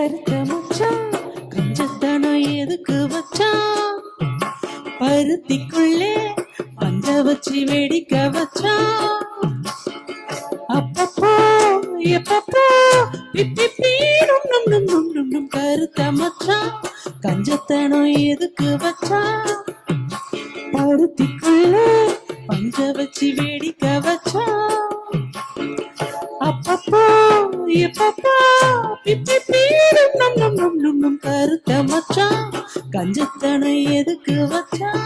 கருத்த மச்சான் கஞ்சத்தனம் எதுக்கு வச்சான் பருத்திக்குள்ளே பஞ்ச வச்சு வெடிக்க வச்சான் அப்பப்போ எப்பப்போ பிப்பி பீடும் நம் நம் நம் நம் நம் கருத்த மச்சான் கஞ்சத்தனம் எதுக்கு வச்சான் பருத்திக்குள்ளே பஞ்ச வச்சு வெடிக்க வச்சான் அப்பப்போ எப்பப்போ பிப்பி பீரும் நம் நம் நம் நம் நம் கருத்த எதுக்கு வச்சான்